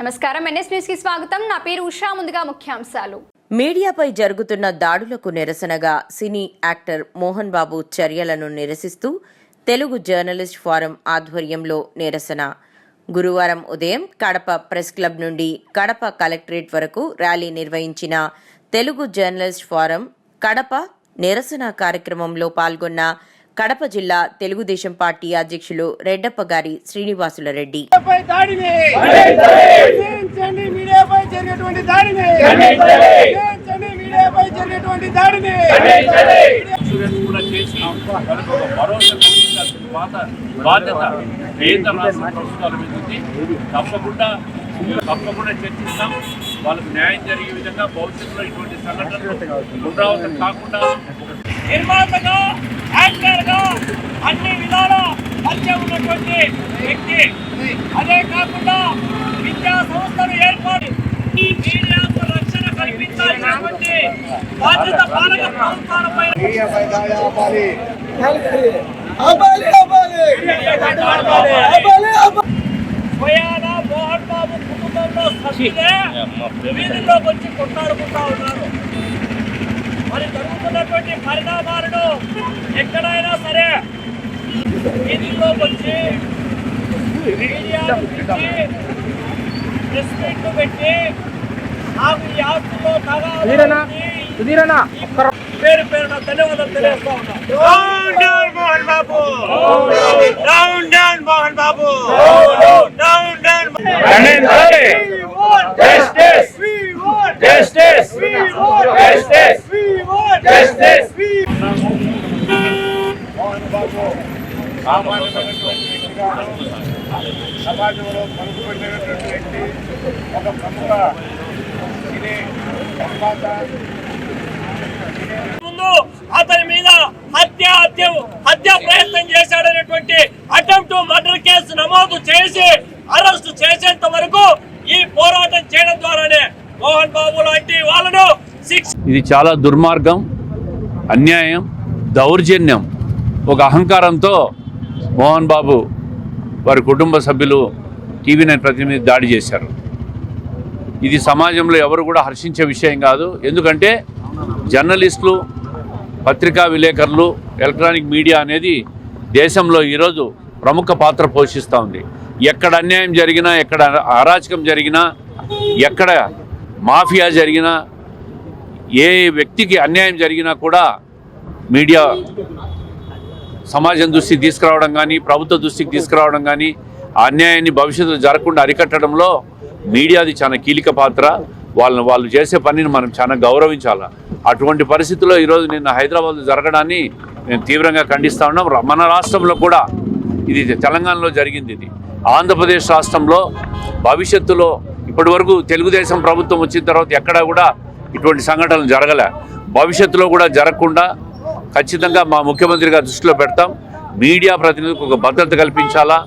నమస్కారం. ఎన్ఎస్ న్యూస్కి స్వాగతం. నా పేరు ఉషా. ముందుగా ముఖ్యాంశాలు. మీడియాపై జరుగుతున్న దాడులకు నిరసనగా సినీ యాక్టర్ మోహన్ బాబు చర్యలను నిరసిస్తూ తెలుగు జర్నలిస్ట్ ఫోరం ఆధ్వర్యంలో నిరసన. గురువారం ఉదయం కడప ప్రెస్ క్లబ్ నుండి కడప కలెక్టరేట్ వరకు ర్యాలీ నిర్వహించిన తెలుగు జర్నలిస్ట్ ఫోరం కడప నిరసన కార్యక్రమంలో పాల్గొన్న కడప జిల్లా తెలుగుదేశం పార్టీ అధ్యక్షులు రెడ్డప్ప గారి శ్రీనివాసుల రెడ్డి మీడియాపై దాడిని ఖండించండి మీడియాపై జరిగేటువంటి దాడిని మీడియాపై జరిగేటువంటి దాడిని కూడా చేసి బాధ్యత కేంద్ర రాష్ట్ర ప్రభుత్వాల మీద ఉంది. తప్పకుండా తప్పకుండా చర్చిస్తాం. వాళ్ళకు న్యాయం జరిగే విధంగా భవిష్యత్తులో ఇటువంటి సంఘటనలు పునరావృతం కాకుండా నిర్మాతగా యాంకర్గా అన్ని విధాల పరిచయం ఉన్నటువంటి వ్యక్తి. అదే కాకుండా విద్యా సంస్థలు ఏర్పాటు బాధ్యత పాలక ప్రభుత్వాలపై మోహన్ బాబు కుటుంబంలో సభ్యులే వీధుల్లోకి వచ్చి కొట్లాడుకుంటా ఉన్నారు. మరి జరుగుతున్నటువంటి పరిణామాలను ఎక్కడైనా సరే వీధుల్లోకి వచ్చి మీడియాను పిలిచి ప్రెస్ మీట్లు పెట్టి తగాదా పేరు పేరున ధన్యవాదాలు తెలియజేస్తా ఉన్నా. Mohan Babu down down Mohan Babu down down! We want. Justice! We want. Justice! We సమాజంలో పలుకుబడినటువంటి వ్యక్తి ఒక ప్రముఖ ముందు అతని మీద హత్య హత్య హత్య ప్రయత్నం చేశాడనేటువంటి అటెంప్ట్ మర్డర్ కేసు నమోదు చేసి అరెస్ట్ చేసేంత వరకు ఈ పోరాటం చేయడం ద్వారానే మోహన్ బాబు లాంటి వాళ్ళను ఇది చాలా దుర్మార్గం అన్యాయం దౌర్జన్యం. ఒక అహంకారంతో మోహన్ బాబు వారి కుటుంబ సభ్యులు టీవీ నైన్ ప్రతినిధి దాడి చేశారు. ఇది సమాజంలో ఎవరు కూడా హర్షించే విషయం కాదు. ఎందుకంటే జర్నలిస్టులు పత్రికా విలేకరులు ఎలక్ట్రానిక్ మీడియా అనేది దేశంలో ఈరోజు ప్రముఖ పాత్ర పోషిస్తూ ఉంది. ఎక్కడ అన్యాయం జరిగినా ఎక్కడ అరాచకం జరిగినా ఎక్కడ మాఫియా జరిగినా ఏ వ్యక్తికి అన్యాయం జరిగినా కూడా మీడియా సమాజం దృష్టికి తీసుకురావడం కానీ ప్రభుత్వ దృష్టికి తీసుకురావడం కానీ ఆ అన్యాయాన్ని భవిష్యత్తులో జరగకుండా అరికట్టడంలో మీడియాది చాలా కీలక పాత్ర. వాళ్ళని వాళ్ళు చేసే పనిని మనం చాలా గౌరవించాలి. అటువంటి పరిస్థితుల్లో ఈరోజు నిన్న హైదరాబాద్ జరగడాన్ని మేము తీవ్రంగా ఖండిస్తూ ఉన్నాం. మన రాష్ట్రంలో కూడా ఇది తెలంగాణలో జరిగింది ఇది. ఆంధ్రప్రదేశ్ రాష్ట్రంలో భవిష్యత్తులో ఇప్పటి వరకు తెలుగుదేశం ప్రభుత్వం వచ్చిన తర్వాత ఎక్కడా కూడా ఇటువంటి సంఘటనలు జరగలే. భవిష్యత్తులో కూడా జరగకుండా ఖచ్చితంగా మా ముఖ్యమంత్రి గారి దృష్టిలో పెడతాం. మీడియా ప్రతినిధులకు ఒక భద్రత కల్పించాలా.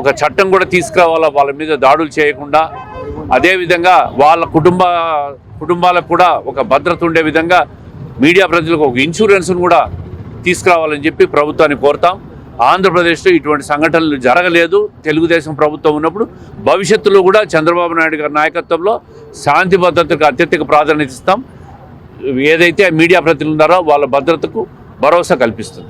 ఒక చట్టం కూడా తీసుకురావాలా? వాళ్ళ మీద దాడులు చేయకుండా? అదేవిధంగా వాళ్ళ కుటుంబ కుటుంబాలకు కూడా ఒక భద్రత ఉండే విధంగా మీడియా ప్రజలకు ఒక ఇన్సూరెన్స్ను కూడా తీసుకురావాలని చెప్పి ప్రభుత్వాన్ని కోరుతాం. ఆంధ్రప్రదేశ్లో ఇటువంటి సంఘటనలు జరగలేదు. తెలుగుదేశం ప్రభుత్వం ఉన్నప్పుడు భవిష్యత్తులో కూడా చంద్రబాబు నాయుడు గారి నాయకత్వంలో శాంతి భద్రతకు అత్యధిక ప్రాధాన్యత ఇస్తాం. ఏదైతే మీడియా ప్రతినిధులు ఉన్నారో వాళ్ళ భద్రతకు భరోసా కల్పిస్తుంది.